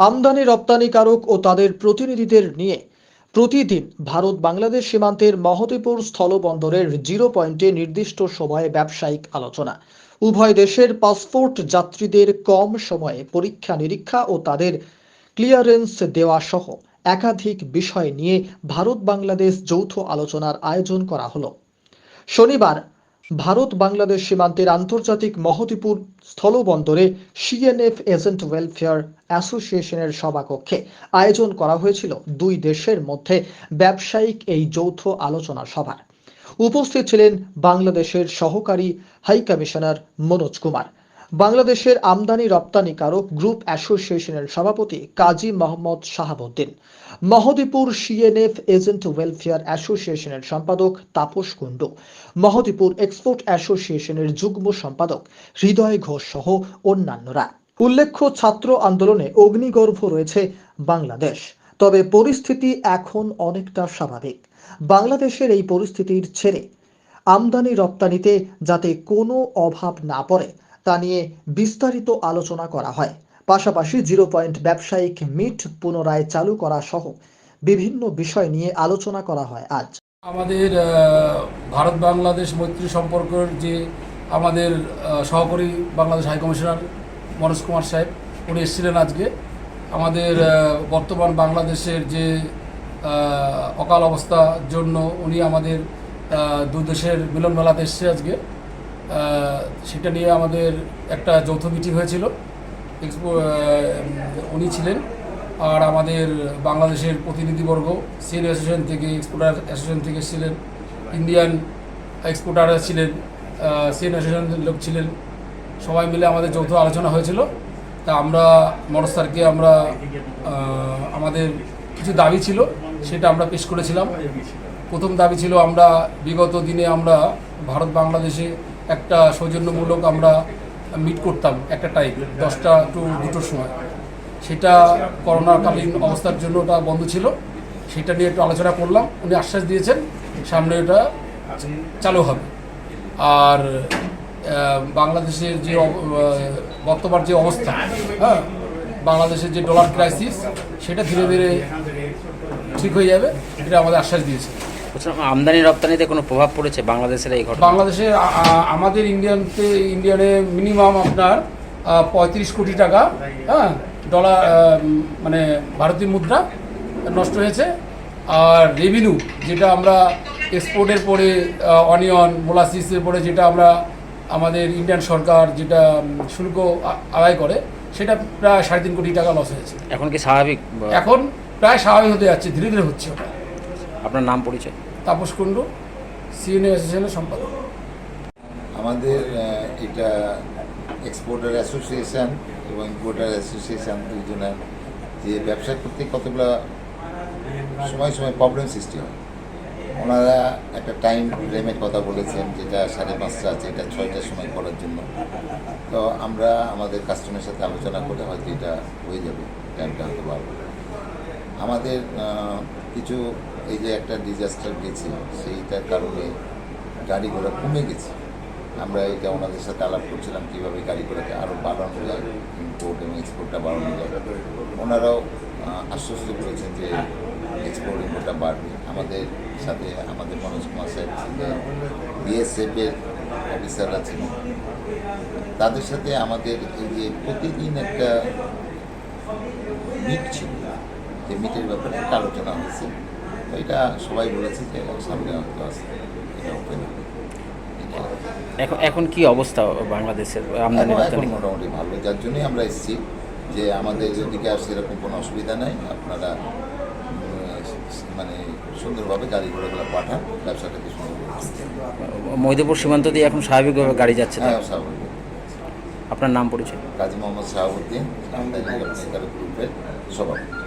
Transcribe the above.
আমদানি রপ্তানিকারক ও তাদের প্রতিনিধিদের নিয়ে প্রতিদিন ভারত বাংলাদেশ সীমান্তের মহদীপুর স্থলবন্দরের জিরো পয়েন্টে নির্দিষ্ট সময়ে ব্যবসায়িক আলোচনা। উভয় দেশের পাসপোর্ট যাত্রীদের কম সময়ে পরীক্ষা নিরীক্ষা ও তাদের ক্লিয়ারেন্স দেওয়া সহ একাধিক বিষয় নিয়ে ভারত বাংলাদেশ যৌথ আলোচনার আয়োজন করা হলো। শনিবার ভারত বাংলাদেশ সীমান্তের আন্তর্জাতিক মহতিপুর স্থলবন্দরে সিএনএফ এজেন্ট ওয়েলফেয়ার অ্যাসোসিয়েশনের সভাকক্ষে আয়োজন করা হয়েছিল দুই দেশের মধ্যে ব্যবসায়িক এই যৌথ আলোচনা সভার। উপস্থিত ছিলেন বাংলাদেশের সহকারী হাই কমিশনার মনোজ কুমার। বাংলাদেশের আমদানি রপ্তানিকারক গ্রুপ অ্যাসোসিয়েশনের সভাপতি Kazi Mohammad Shahabuddin. Mahdipur CNF agent welfare অ্যাসোসিয়েশনের সম্পাদক তাপস কুণ্ডু। মহদীপুর এক্সপোর্ট অ্যাসোসিয়েশনের যুগ্ম সম্পাদক হৃদয় ঘোষ সহ অন্যান্যরা। উল্লেখ্য, ছাত্র আন্দোলনে অগ্নিগর্ভ রয়েছে বাংলাদেশ। তবে পরিস্থিতি এখন অনেকটা স্বাভাবিক। বাংলাদেশের এই পরিস্থিতির ছেড়ে আমদানি রপ্তানিতে যাতে কোনো অভাব না পড়ে তা নিয়ে বিস্তারিত আলোচনা করা হয়। পাশাপাশি জিরো পয়েন্ট ব্যবসায়িক মিট পুনরায় চালু করা সহ বিভিন্ন বিষয় নিয়ে আলোচনা করা হয় আজ। আমাদের ভারত বাংলাদেশ মৈত্রী সম্পর্কের যে আমাদের সহকারী বাংলাদেশ হাইকমিশনার মনোজ কুমার সাহেব উনি এসেছিলেন আজকে। আমাদের বর্তমান বাংলাদেশের যে অকাল অবস্থার জন্য উনি আমাদের আহ, দুই দেশের মিলন মেলাতে এসছে আজকে। সেটা নিয়ে আমাদের একটা যৌথ মিটিং হয়েছিল। এক্সপো উনি ছিলেন আর আমাদের বাংলাদেশের প্রতিনিধিবর্গ সিএন অ্যাসোসিয়েশন থেকে এক্সপোর্টার অ্যাসোসিয়েশন থেকে ছিলেন ইন্ডিয়ান এক্সপোর্টার ছিলেন সিএন অ্যাসোসিয়েশনের লোক ছিলেন, সবাই মিলে আমাদের যৌথ আলোচনা হয়েছিল। তা আমরা মনোজ স্যারকে আমরা আমাদের কিছু দাবি ছিল, সেটা আমরা পেশ করেছিলাম। প্রথম দাবি ছিল আমরা বিগত দিনে আমরা ভারত বাংলাদেশে একটা সৌজন্যমূলক আমরা মিট করতাম একটা টাইম দশটা টু দুটোর সময়। সেটা করোনাকালীন অবস্থার জন্য ওটা বন্ধ ছিল। সেটা নিয়ে একটু আলোচনা করলাম। উনি আশ্বাস দিয়েছেন, সামনে ওটা চালু হবে। আর বাংলাদেশের যে বর্তমান যে অবস্থা হ্যাঁ বাংলাদেশের যে ডলার ক্রাইসিস সেটা ধীরে ধীরে ঠিক হয়ে যাবে, এটা আমাদের আশ্বাস দিয়েছে বলছিলাম আমদানি রপ্তানিতে কোনো প্রভাব পড়েছে বাংলাদেশের এই ঘটনা? আ- আমাদের ইন্ডিয়ানতে ইন্ডিয়ানে মিনিমাম আপনার পঁয়ত্রিশ কোটি টাকা হ্যাঁ ডলার মানে ভারতীয় মুদ্রা নষ্ট হয়েছে। আর রেভিনিউ যেটা আমরা এক্সপোর্টের পরে অনিয়ন মোলাসিসের পরে যেটা আমরা আমাদের ইন্ডিয়ান সরকার যেটা শুল্ক আদায় করে সেটা প্রায় সাড়ে তিন কোটি টাকা লস হয়েছে। এখন কি স্বাভাবিক? এখন প্রায় স্বাভাবিক হতে যাচ্ছে ধীরে ধীরে হচ্ছে ওটা। আপনার নাম পরিচয়? তাপস কুণ্ডু সিএনএ অ্যাসোসিয়েশনের সম্পাদক। আমাদের এটা এক্সপোর্টার অ্যাসোসিয়েশন এবং ইম্পোর্টার অ্যাসোসিয়েশন দুজনের যে ব্যবসা করতে কতগুলো সময় সময় প্রবলেম সৃষ্টি হয়। ওনারা একটা টাইম ফ্রেমের কথা বলেছেন যেটা সাড়ে পাঁচটা আছে এটা ছয়টার সময় করার জন্য। তো আমরা আমাদের কাস্টমারের সাথে আলোচনা করে হয়তো এটা হয়ে যাবে টাইমটা হতে পারব আমাদের কিছু এই যে একটা ডিজাস্টার গেছে সেইটার কারণে গাড়ি ঘোড়া কমে গেছে। আমরা এটা ওনাদের সাথে আলাপ করছিলাম কীভাবে গাড়ি ঘোড়াকে আরও বাড়ানো যায় ইম্পোর্ট এবং এক্সপোর্টটা বাড়ানো যায়। ওনারাও আশ্বস্ত করেছেন যে এক্সপোর্ট ইম্পোর্টটা বাড়বে। আমাদের সাথে আমাদের মনোজ কুমার সাহেব ছিলেন বিএসএফের অফিসাররা ছিলেন তাদের সাথে আমাদের এই যে প্রতিদিন একটা মিট ছিল। যে মিটের ব্যাপারে একটা আলোচনা হয়েছে। তো এটা সবাই বলেছে যে সামনে হয়তো আসছে এটা ওপেন এখন এখন কি অবস্থা বাংলাদেশের আমদানি এখন- মোটামুটি ভালো। যার জন্যই আমরা এসেছি যে আমাদের ওদিকে আর সেরকম কোনো অসুবিধা নাই। আপনারা মানে সুন্দরভাবে গাড়ি ঘোড়াগুলো পাঠান ব্যবসাটাকে সুন্দর মহিদপুর সীমান্ত দিয়ে এখন স্বাভাবিকভাবে গাড়ি যাচ্ছে তো? হ্যাঁ স্বাভাবিক। আপনার নাম পরিচয়? কাজী মোহাম্মদ শাহাবুদ্দিন আমদানি গ্রুপের সভাপতি।